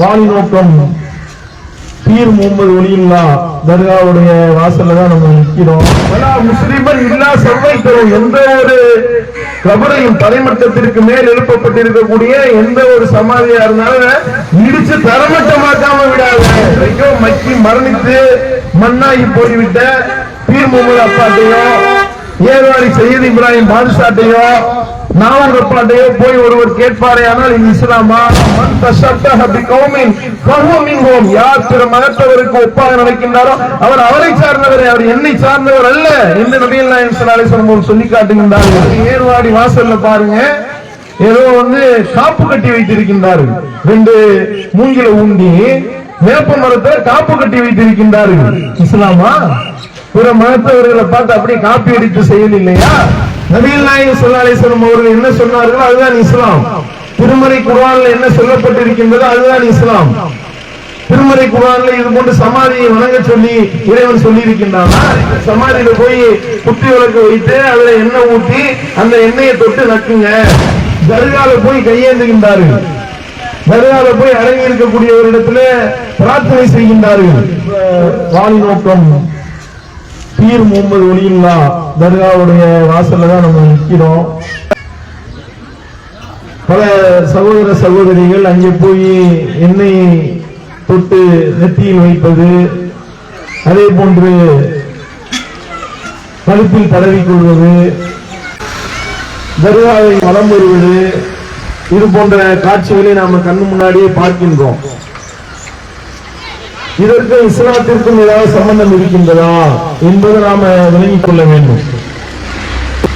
வாலி நோக்கம் பீர் முகமது ஒலியுல்லா தர்காவுடைய வாசல்ல தான் நம்ம நிற்கிறோம் முஸ்லிமன் இல்லா செவ்வாய் எந்த ஒரு கபரையும் தலைமட்டத்திற்கு மேல் எழுப்பப்பட்டிருக்கக்கூடிய எந்த ஒரு சமாதியா இருந்தாலும் இடிச்சு தரமட்டமாக்காம விடாத. ஐயோ மக்கி மரணித்து மண்ணாகி போய்விட்ட பீர் முகமது அப்பாட்டையும் ஏர்வாடி சையத் இப்ராஹிம் பாதுஷாட்டையோ நாவங்கப்பாட்டையோ போய் ஒருவர் கேட்பாரே ஆனால் இது இஸ்லாமா? மன் தஷப்பஹ பிகௌமின் ஃபஹுவ யார் பிற மதத்தவருக்கு ஒப்பாக நடக்கின்றாரோ அவர் அவரை சார்ந்தவர் அவர் என்னை சார்ந்தவர் அல்ல என்று நபிகள் நாயகம் ஸல்லல்லாஹு அலைஹி வஸல்லம் சொல்லி காட்டுகின்றார்கள். ஏர்வாடி வாசல்ல பாருங்க ஏதோ வந்து காப்பு கட்டி வைத்திருக்கின்றார்கள். ரெண்டு மூங்கில ஊண்டி வேப்ப மரத்தை காப்பு கட்டி வைத்திருக்கின்றார்கள். இஸ்லாமா? பிற மதத்தவர்களை பார்த்து அப்படியே காப்பி அடித்து செயல் இல்லையா? நபிகள் நாயகம் ஸல்லல்லாஹு அவர்கள் என்ன சொன்னார்களோ அதுதான் இஸ்லாம். திருமறை குர்ஆன்ல என்ன சொல்லப்பட்டிருக்கின்றதோ அதுதான் இஸ்லாம். திருமறை குர்ஆன்ல இது போன்று சமாதியை வணங்க சொல்லி இறைவன் சொல்லி இருக்கின்றானா சமாதியில போய் குட்டி விளக்கு வைத்து அதுல எண்ணெய் ஊட்டி அந்த எண்ணெயை தொட்டு நக்குங்க. தர்கால போய் கையேந்துகின்றார்கள். தர்கால போய் அடங்கி இருக்கக்கூடிய ஒரு இடத்துல பிரார்த்தனை செய்கின்றார்கள். வாணி நோக்கம் பீர் முகமது ஒலியில்லா தர்காவுடைய வாசல்ல தான் நம்ம நிற்கிறோம் பல சகோதர சகோதரிகள் அங்கே போய் எண்ணெய் தொட்டு நெத்தியில் வைப்பது அதே போன்று கழுத்தில் தடவிக்கொள்வது தர்காவை வலம் வருவது இது போன்ற காட்சிகளை நாம கண்ணு முன்னாடியே பார்க்கின்றோம். இதற்கு இஸ்லாத்திற்கும் ஏதாவது சம்பந்தம் இருக்கின்றதா என்பதை நாம விளங்கிக் கொள்ள வேண்டும்.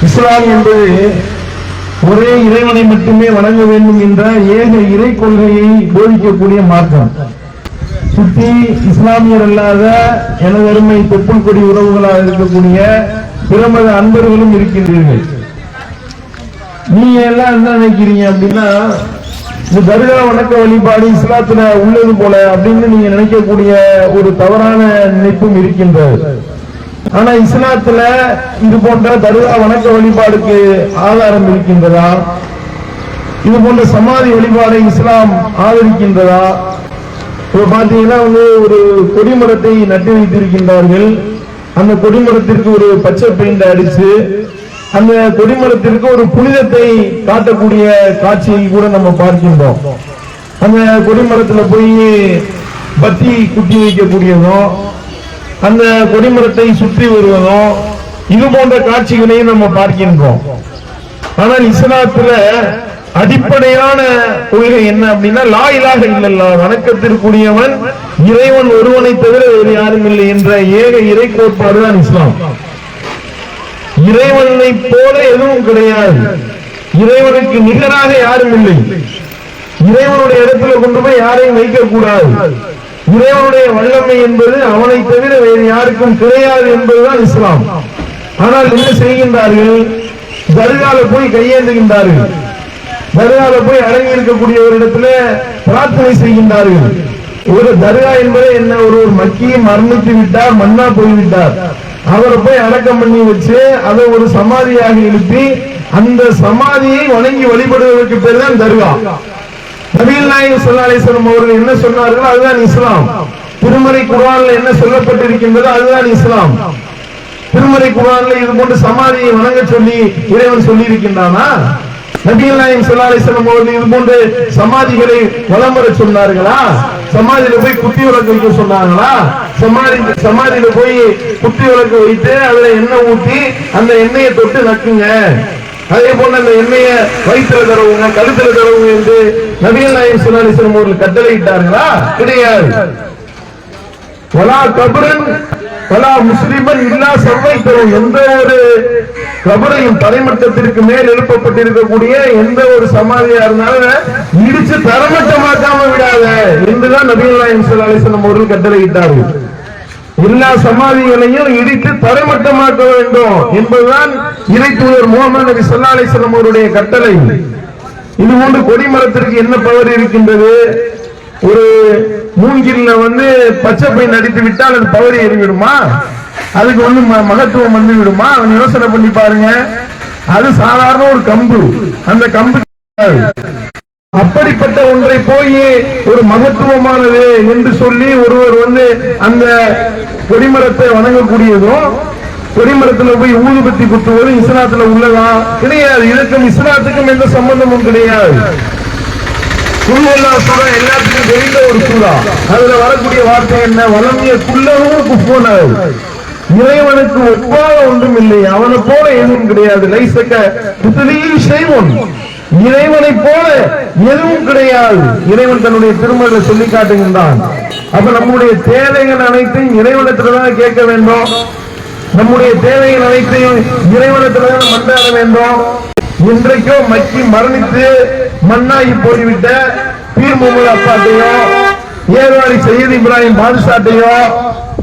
இஸ்லாம் என்பது ஒரே இறைவனை மட்டுமே வணங்க வேண்டும் என்ற ஏக இறை கொள்கையை போதிக்கக்கூடிய மார்க்கம். சுத்தி இஸ்லாமியர் அல்லாத எனது அருமை தொப்புள் கொடி உறவுகளாக இருக்கக்கூடிய பிரமத அன்பர்களும் இருக்கின்றீர்கள். நீங்க எல்லாம் என்ன நினைக்கிறீங்க அப்படின்னா இது தர்கா வணக்க வழிபாடு இஸ்லாத்துல உள்ளது போல அப்படின்னு நீங்க நினைக்கக்கூடிய ஒரு தவறான நினைப்பும் இருக்கின்றது. ஆனா இஸ்லாத்துல இது போன்ற தர்கா வணக்க வழிபாடுக்கு ஆதாரம் இருக்கின்றதா? இது போன்ற சமாதி வழிபாடை இஸ்லாம் ஆதரிக்கின்றதா? இப்ப பாத்தீங்கன்னா வந்து ஒரு கொடிமரத்தை நட்டு வைத்திருக்கின்றார்கள். அந்த கொடிமரத்திற்கு ஒரு பச்சை பெயிண்ட் அடிச்சு அந்த கொடிமரத்திற்கு ஒரு புனிதத்தை காட்டக்கூடிய காட்சியை கூட நம்ம பார்க்கின்றோம். அந்த கொடிமரத்துல போய் பத்தி குட்டி வைக்கக்கூடியதும் அந்த கொடிமரத்தை சுற்றி வருவதும் இது போன்ற காட்சிகளையும் நம்ம பார்க்கின்றோம். ஆனால் இஸ்லாத்துல அடிப்படையான கொள்கை என்ன அப்படின்னா லா இலாக இல்லல்லா வணக்கத்திற்குரியவன் இறைவன் ஒருவனை தவிர வேறு யாரும் இல்லை என்ற ஏக இறை கோட்பாடு தான் இஸ்லாம். இறைவனை போல எதுவும் கிடையாது. இறைவனுக்கு நிகராக யாரும் இல்லை. இறைவனுடைய இடத்துல கொண்டு போய் யாரையும் வைக்க கூடாது இறைவனுடைய வல்லமை என்பது அவனை தவிர வேறு யாருக்கும் கிடையாது என்பதுதான் இஸ்லாம். ஆனால் என்ன செய்கின்றார்கள்? தர்கால போய் கையேந்துகின்றார்கள். தர்கால போய் அடங்கி இருக்கக்கூடிய ஒரு இடத்துல பிரார்த்தனை செய்கின்றார்கள். ஒரு தர்கா என்பதை என்ன ஒரு ஒரு மக்கியை மரணித்து விட்டார் மன்னா போய்விட்டார். அவரை போய் அடக்கம் பண்ணி வச்சு அதை ஒரு சமாதியாக எழுப்பி அந்த சமாதியை வணங்கி வழிபடுவதற்கு பேர் தான் தர்கா. நபீல் நாயகம் சொல்லாலேஸ்வரம் அவர்கள் என்ன சொன்னார்களோ அதுதான் இஸ்லாம். திருமறை குரான்ல என்ன சொல்லப்பட்டிருக்கின்றதோ அதுதான் இஸ்லாம். திருமறை குரான்ல இது போன்று சமாதியை வணங்க சொல்லி இறைவன் சொல்லி இருக்கின்றானா நபிகள் நாயகம் ஸல்லல்லாஹு அலைஹி அவர்கள் இது போன்ற சமாதிகளை வலம் வர சொன்னார்களா? சமாதியில போய் குத்தி விளக்கு வைக்க சொன்னாங்களா சமாதி சமாதியில போய் குத்தி விளக்கு வைத்து அதுல எண்ணெய் ஊத்தி அந்த எண்ணெயை தொட்டு நக்குங்க. அதே போல அந்த எண்ணெயை வயிற்றுல தடவுங்க கழுத்துல தடவுங்க என்று நபிகள் நாயகம் ஸல்லல்லாஹு அலைஹி அவர்கள் கட்டளையிட்டார்களா? கிடையாது. பலா முஸ்லிமர் இல்லா செவ்வாய் எந்த ஒரு கபரையும் தலைமட்டத்திற்கு மேல் எழுப்பப்பட்டிருக்கக்கூடிய எந்த ஒரு சமாதியா இருந்தாலும் இடிச்சு தரமட்டமாக்காம விடாத என்றுதான் நபிகள் அலிசனம் ஸல்லல்லாஹு கட்டளை இட்டார்கள் அவர்கள் கட்டளையிட்டார்கள். எல்லா சமாதிகளையும் இடித்து தரைமட்டமாக்க வேண்டும் என்பதுதான் இறை தூதர் முகமது நபி ஸல்லல்லாஹு அவருடைய கட்டளை. இது போன்று கொடிமரத்திற்கு என்ன பவர் இருக்கின்றது? ஒரு மூங்கில்ல வந்து பச்சை பை நடித்து விட்டால் அது பவரி ஏறிவிடுமா? அதுக்கு வந்து ம- மகத்துவம் வந்து விடுமா? அவன் யோசனை பண்ணி பாருங்க. அது சாதாரண ஒரு கம்பு. அந்த கம்பு அப்படிப்பட்ட ஒன்றை போய் ஒரு மகத்துவமானது என்று சொல்லி ஒருவர் வந்து அந்த கொடிமரத்தை வணங்கக்கூடியதும் கொடிமரத்துல போய் ஊதுபத்தி குத்துவதும் இஸ்லாத்துல உள்ளதா? கிடையாது. இதற்கும் இஸ்லாத்துக்கும் எந்த சம்பந்தமும் கிடையாது. குழுவல்லா சூறா எல்லாத்துக்கும் தெரிந்த ஒரு சூறா. அதுல வரக்கூடிய வார்த்தை என்ன? வளமிய குள்ளவும் குப்போனது இறைவனுக்கு ஒப்பாக ஒன்றும் இல்லை. அவனை போல எதுவும் கிடையாது. லைசக்க புத்தலியில் செய்வோம் இறைவனை போல எதுவும் கிடையாது. இறைவன் தன்னுடைய திருமணத்தை சொல்லி காட்டுகின்றான். அப்ப நம்முடைய தேவைகள் அனைத்தையும் இறைவனத்துலதான் கேட்க வேண்டும். நம்முடைய தேவைகள் அனைத்தையும் இறைவனத்துலதான் மண்டாட வேண்டும். இன்றைக்கோ மக்கி மரணித்து மண்ணாகி போய்விட்ட பீர் முகமது அப்பாட்டையோ ஏர்வாடி சையீத் இப்ராஹிம் பாதுஷாட்டையோ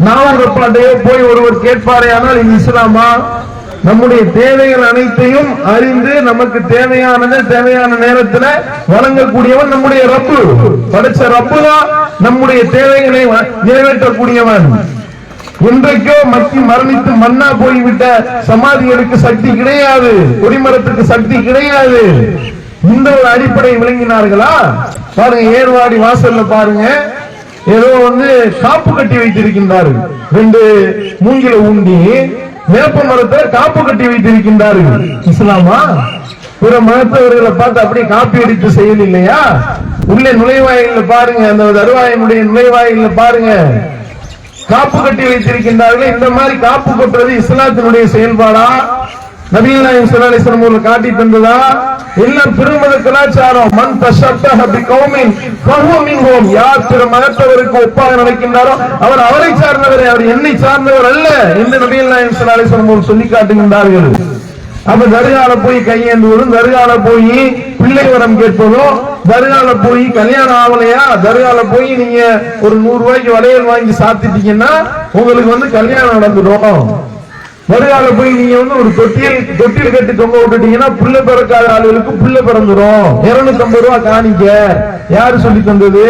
நாவூர் அப்பாட்டையோ போய் ஒருவர் கேட்பாரே ஆனால் இது இஸ்லாமா? நம்முடைய தேவைகள் அனைத்தையும் அறிந்து நமக்கு தேவையானது தேவையான நேரத்தில் வழங்கக்கூடியவன் நம்முடைய ரப்பு. படைச்ச ரப்பு தான் நம்முடைய தேவைகளை வ- நிறைவேற்றக்கூடியவன். இன்றைக்கோ மக்கி மரணித்து மண்ணா போய்விட்ட சமாதிகளுக்கு சக்தி கிடையாது கொடிமரத்துக்கு சக்தி கிடையாது. இந்த ஒரு அடிப்படை விளங்கினார்களா? பாருங்க ஏர்வாடி வாசல்ல பாருங்க. ஏதோ வந்து காப்பு கட்டி வைத்திருக்கின்றார்கள். ரெண்டு மூங்கில ஊண்டி வேப்ப மரத்தை காப்பு கட்டி வைத்திருக்கின்றார்கள். இஸ்லாமா? பிற மருத்துவர்களை பார்த்து அப்படியே காப்பி அடித்து செயல் இல்லையா? உள்ளே நுழைவாயில பாருங்க அந்த தருவாயினுடைய நுழைவாயில பாருங்க. காப்பு கட்டி வைத்திருக்கின்றார்கள் இந்த மாதிரி காப்பு கட்டுறது இஸ்லாத்தினுடைய செயல்பாடா? நபீனாயம் நாயகம் அவர்கள் காட்டி தந்ததா? இல்ல திருமத கலாச்சாரம் மன் தஷத்தஹ பிகௌமின் ஃபஹுவ யார் பிற மதத்தவருக்கு ஒப்பாக நடக்கின்றாரோ அவர் அவரை சார்ந்தவரே அவர் என்னை சார்ந்தவர் அல்ல என்று நபிகள் நாயகம் ஸல்லல்லாஹு அவர்கள் சொல்லி காட்டுகின்றார்கள். அப்ப தருகால போய் கையேந்துவதும் தர்கால போய் பிள்ளை வரம் கேட்பதும் தர்கால போய் கல்யாணம் ஆகலையா? தருகால போய் நீங்க ஒரு நூறு ரூபாய்க்கு வளையல் வாங்கி சாத்திட்டீங்கன்னா உங்களுக்கு வந்து கல்யாணம் நடந்துடும். தர்கால போய் நீங்க வந்து ஒரு தொட்டியில் தொட்டில் கட்டி தொங்க விட்டுட்டீங்கன்னா புள்ள பிறக்காத ஆளுகளுக்கு புள்ள பிறந்துரும். இருநூத்தி ஐம்பது ரூபாய் காணிக்க. யாரு சொல்லி தந்தது?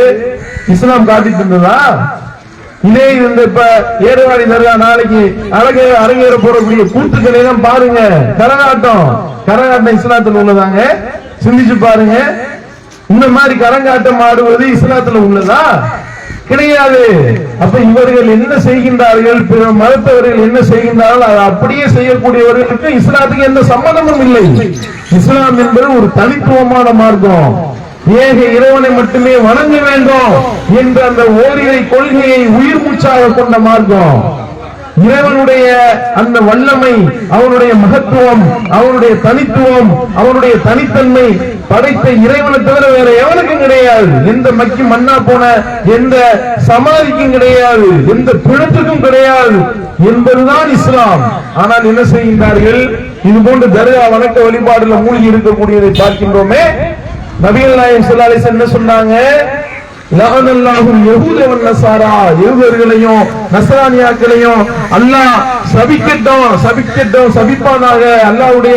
இஸ்லாம் காட்டி தந்ததா? இதே இந்த இப்ப ஏறுவாடி நிறையா நாளைக்கு அரங்க அரங்கேற போறக்கூடிய கூத்துக்களை எல்லாம் பாருங்க. கரகாட்டம். கரகாட்டம் இஸ்லாத்துல உள்ளதாங்க. சிந்திச்சு பாருங்க. இந்த மாதிரி கரங்காட்டம் ஆடுவது இஸ்லாத்துல உள்ளதா? கிடையாது. அப்ப இவர்கள் என்ன செய்கின்றார்கள்? பிற மதத்தவர்கள் என்ன செய்கின்றார்கள்? அதை அப்படியே செய்யக்கூடியவர்களுக்கு இஸ்லாத்துக்கு எந்த சம்பந்தமும் இல்லை. இஸ்லாம் என்பது ஒரு தனித்துவமான மார்க்கம். ஏக இறைவனை மட்டுமே வணங்க வேண்டும் என்ற அந்த ஓரிரை கொள்கையை உயிர் மூச்சாக கொண்ட மார்க்கம். இறைவனுடைய அந்த வல்லமை அவனுடைய மகத்துவம் அவனுடைய தனித்துவம் அவனுடைய தனித்தன்மை படைத்த இறைவனை தவிர வேற எவனுக்கும் கிடையாது. எந்த மக்கி மண்ணா போன எந்த சமாதிக்கும் கிடையாது. எந்த பிணத்துக்கும் கிடையாது என்பதுதான் இஸ்லாம். ஆனால் என்ன செய்கின்றார்கள்? இது போன்ற தர்கா வணக்க வழிபாடுல மூழ்கி இருக்கக்கூடியதை பார்க்கின்றோமே. நபிகள் நாயகம் ஸல்லல்லாஹு என்ன சொன்னாங்க? லஅனல்லாஹுல் யஹூத வன் யூதர்களையும் அல்லாஹ் சபிக்கட்டும் சபிக்கட்டும் சபிப்பானாக. அல்லாவுடைய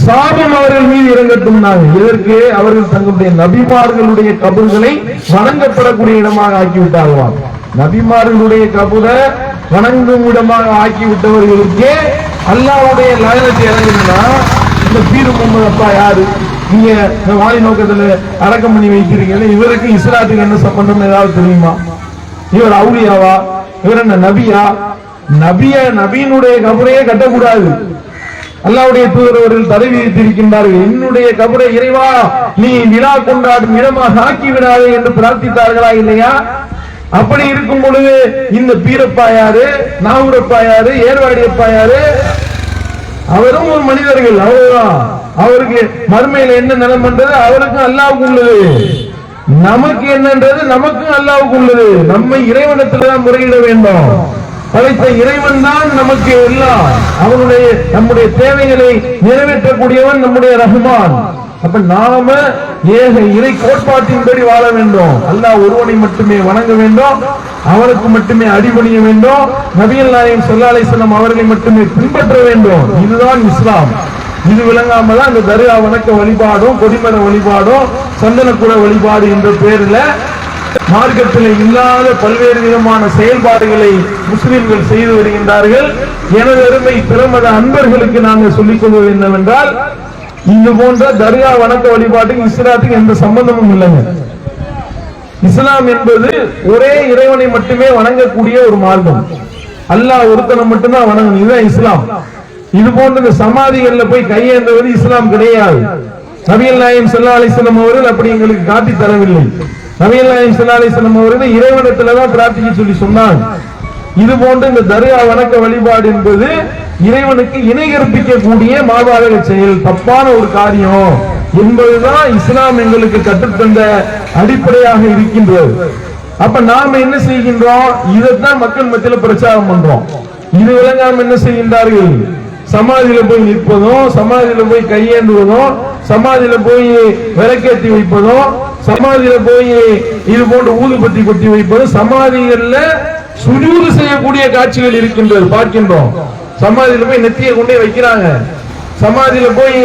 சாபம் அவர்கள் மீது இறங்கட்டும் இதற்கு அவர்கள் தங்களுடைய நபிமார்களுடைய கபர்களை வணங்கப்படக்கூடிய இடமாக ஆக்கிவிட்டார்கள் நபிமார்களுடைய கபரை வணங்கும் இடமாக ஆக்கி விட்டவர்களுக்கே அல்லாஹ்வுடைய லயனத்தை இறங்குதுன்னா இந்த பீரு முகமது அப்பா யாரு? நீங்க வாய் நோக்கத்துல அடக்கம் பண்ணி வைக்கிறீங்கல்ல இவருக்கு இஸ்லாத்துக்கு என்ன சம்பந்தம் ஏதாவது தெரியுமா? இவர் அவுலியாவா? இவர் என்ன நபியா? நபிய நபியினுடைய கபரையே கட்டக்கூடாது. அல்லாவுடைய தூதர் அவர்கள் தடை விதித்திருக்கின்றார்கள். என்னுடைய கபரை இறைவா நீ விழா கொண்டாடும் இடமாக ஆக்கி விடாதே என்று பிரார்த்தித்தார்களா இல்லையா? அப்படி இருக்கும் பொழுது இந்த பீரப்பா யாரு நாகூரப்பா யாரு ஏர்வாடியப்பா யாரு அவரும் ஒரு மனிதர்கள் அவ்வளவுதான். அவருக்கு மறுமையில என்ன நிலைமன்றது அவருக்கும் அல்லாவுக்கு உள்ளது. நமக்கு என்னன்றது? நமக்கும் அல்லாவுக்கு உள்ளது. நம்ம இறைவனத்துல தான் முறையிட வேண்டும். படைத்த இறைவன் தான் நமக்கு எல்லாம். அவனுடைய நம்முடைய தேவைகளை நிறைவேற்றக்கூடியவன் நம்முடைய ரஹ்மான். அப்ப நாம ஏக இறை கோட்பாட்டின்படி வாழ வேண்டும். அல்லாஹ் ஒருவனை மட்டுமே வணங்க வேண்டும். அவனுக்கு மட்டுமே அடிபணிய வேண்டும். நபியல் நாயகம் சொல்லாலை அலைஹி அவர்களை மட்டுமே பின்பற்ற வேண்டும். இதுதான் இஸ்லாம். இது விளங்காம தான் இந்த தர்கா வணக்க வழிபாடும் கொடிமர வழிபாடும் சந்தனக்குட வழிபாடு என்ற பேரில் மார்க்கத்தில் இல்லாத பல்வேறு விதமான செயல்பாடுகளை முஸ்லிம்கள் செய்து வருகின்றார்கள். எனது அருமை பிரமத அன்பர்களுக்கு நாங்கள் சொல்லிக் கொள்வது என்னவென்றால் இது போன்ற தர்கா வணக்க வழிபாட்டுக்கு இஸ்லாத்துக்கு எந்த சம்பந்தமும் இல்லைங்க. இஸ்லாம் என்பது ஒரே இறைவனை மட்டுமே வணங்கக்கூடிய ஒரு மார்க்கம். அல்லாஹ் ஒருத்தனை மட்டும்தான் வணங்கணும். இதுதான் இஸ்லாம். இது போன்ற இந்த சமாதிகள்ல போய் கையேந்துவது இஸ்லாம் கிடையாது. நபிகள் நாயம் சல்லா அலிஸ்லாம் அவர்கள் அப்படி எங்களுக்கு காட்டி தரவில்லை. நபிகள் நாயம் சல்லா அலிஸ்லாம் அவர்கள் இறைவனத்துலதான் பிரார்த்திக்க சொல்லி சொன்னாங்க. இது போன்ற இந்த தர்கா வணக்க வழிபாடு என்பது இறைவனுக்கு இணை கற்பிக்கக்கூடிய மாபாதக செயல் தப்பான ஒரு காரியம் என்பதுதான் இஸ்லாம் எங்களுக்கு கற்றுத்தந்த அடிப்படையாக இருக்கின்றது. அப்ப நாம என்ன செய்கின்றோம்? இதைத்தான் மக்கள் மத்தியில பிரச்சாரம் பண்றோம். இது விளங்காம என்ன செய்கின்றார்கள்? சமாதியில போய் நிற்பதும் சமாதியில போய் கையேந்துவதும் சமாதியில போய் விளக்கேற்றி வைப்பதும் சமாதியில போய் இது போன்ற ஊதுபத்தி கொட்டி வைப்பதும் சமாதிகள்ல சுஜூது செய்யக்கூடிய காட்சிகள் இருக்கின்றது பார்க்கின்றோம். சமாதியில போய் நெத்தியை கொண்டே வைக்கிறாங்க. சமாதியில போய்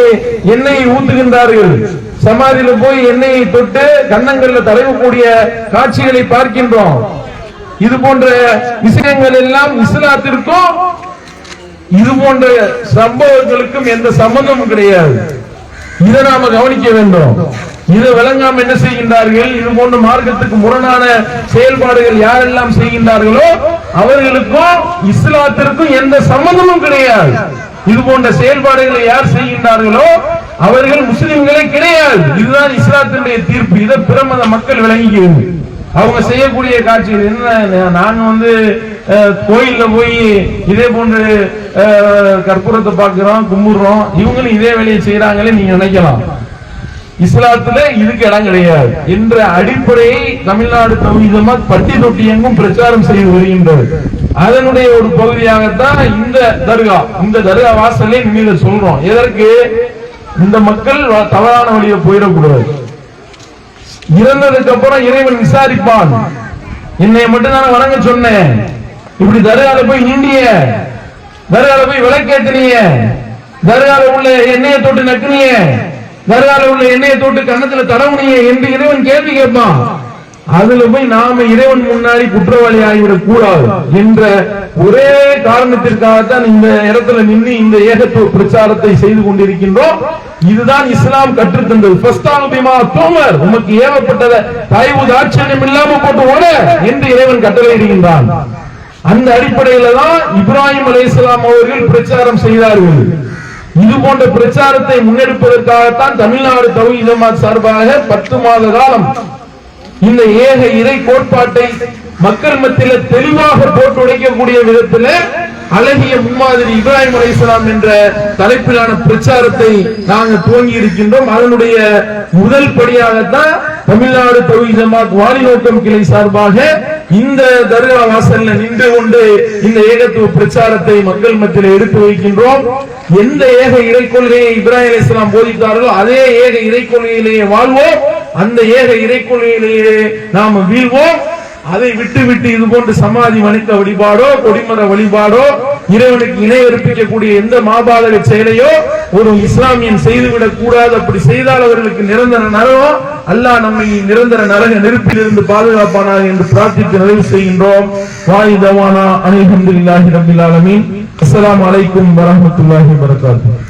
எண்ணெயை ஊத்துகின்றார்கள். சமாதியில போய் எண்ணெயை தொட்டு கன்னங்கள்ல தடவக்கூடிய காட்சிகளை பார்க்கின்றோம். இது போன்ற விஷயங்கள் எல்லாம் இஸ்லாத்திற்கும் இது போன்ற சம்பவங்களுக்கும் எந்த சம்பந்தமும் கிடையாது. இதை நாம கவனிக்க வேண்டும். இதை விளங்காம என்ன செய்கின்றார்கள்? இது போன்ற மார்க்கத்துக்கு முரணான செயல்பாடுகள் யாரெல்லாம் செய்கின்றார்களோ அவர்களுக்கும் இஸ்லாத்திற்கும் எந்த சம்பந்தமும் கிடையாது. இது போன்ற செயல்பாடுகளை யார் செய்கின்றார்களோ அவர்கள் முஸ்லிம்களே கிடையாது. இதுதான் இஸ்லாத்தினுடைய தீர்ப்பு. இதை பிரமத மக்கள் விளங்கிக்கிறது. அவங்க செய்யக்கூடிய காட்சிகள் என்ன? நாங்க வந்து கோயில்ல போய் இதே போன்று அஹ், கற்பூரத்தை பார்க்கிறோம் கும்பிடுறோம். இவங்களும் இதே வேலையை செய்யறாங்களே நீங்க நினைக்கலாம். இஸ்லாத்துல இதுக்கு இடம் கிடையாது. என்ற அடிப்படையை தமிழ்நாடு தமிழமா பட்டி தொட்டி எங்கும் பிரச்சாரம் செய்து வருகின்றது. அதனுடைய ஒரு பகுதியாகத்தான் இந்த தர்கா. இந்த தர்கா வாசலே நீங்க சொல்றோம். எதற்கு? இந்த மக்கள் தவறான வழியை போயிடக்கூடாது. இறந்ததுக்கு அப்புறம் இறைவன் விசாரிப்பான். என்னை மட்டும் நான் வணங்க சொன்னேன். இப்படி தர்கால போய் நீண்டிய தர்கால போய் விளக்கேத்தினிய தர்கால உள்ள எண்ணெயை தொட்டு நக்குனிய தர்கால உள்ள எண்ணெயை தொட்டு கன்னத்துல தடவுனிய என்று இறைவன் கேள்வி கேட்பான். அதுல போய் நாம இறைவன் முன்னாடி குற்றவாளி ஆகிவிடக் கூடாது என்ற ஒரே காரணத்திற்காகத்தான் இந்த இடத்துல நின்று இந்த ஏகத்துவ பிரச்சாரத்தை செய்து கொண்டிருக்கின்றோம். இதுதான் இஸ்லாம் கற்றுத்தந்தது. ஃபஸ்தானு உமக்கு ஏவப்பட்டதை தயவு தாட்சியம் இல்லாம போட்டு ஓட என்று இறைவன் கட்டளையிடுகின்றான். அந்த அடிப்படையில தான் இப்ராஹிம் அலைஹிஸ்ஸலாம் அவர்கள் பிரச்சாரம் செய்தார்கள். இது போன்ற பிரச்சாரத்தை முன்னெடுப்பதற்காகத்தான் தமிழ்நாடு தௌஹீத் ஜமாத் சார்பாக பத்து மாத காலம் இந்த ஏக இறை கோட்பாட்டை மக்கள் மத்தியில தெளிவாக போட்டு உடைக்கக்கூடிய விதத்துல அழகிய முன்மாதிரி இப்ராஹிம் அலைஹிஸ்ஸலாம் என்ற தலைப்பிலான பிரச்சாரத்தை நாங்கள் துவங்கி இருக்கின்றோம். அதனுடைய முதல் படியாகத்தான் தமிழ்நாடு தௌஹீத் ஜமாத் வாலிநோக்கம் கிளை சார்பாக இந்த தர்கா வாசல்ல நின்று கொண்டு இந்த ஏகத்துவ பிரச்சாரத்தை மக்கள் மத்தியில் எடுத்து வைக்கின்றோம். எந்த ஏக இறை கொள்கையை இப்ராஹிம் இஸ்லாம் போதித்தார்களோ அதே ஏக இறை கொள்கையிலேயே வாழ்வோம். அந்த ஏக இறை கொள்கையிலேயே நாம வீழ்வோம். அதை விட்டு விட்டு இது போன்று சமாதி மனித வழிபாடோ கொடிமர வழிபாடோ இறைவனுக்கு இணை அர்ப்பிக்கக்கூடிய எந்த மாபாதக செயலையோ ஒரு இஸ்லாமியன் செய்துவிடக் கூடாது. அப்படி செய்தால் அவர்களுக்கு நிரந்தர நரகம். அல்லாஹ் நம்மை நிரந்தர நரக நெருப்பிலிருந்து பாதுகாப்பானாக என்று பிரார்த்தித்து நிறைவு செய்கின்றோம். வாய் தவானா அனிஹம்துலில்லாஹி ரபில் ஆலமீன். அஸ்ஸலாமு அலைக்கும் வரஹ்மத்துல்லாஹி வரகாத்துஹு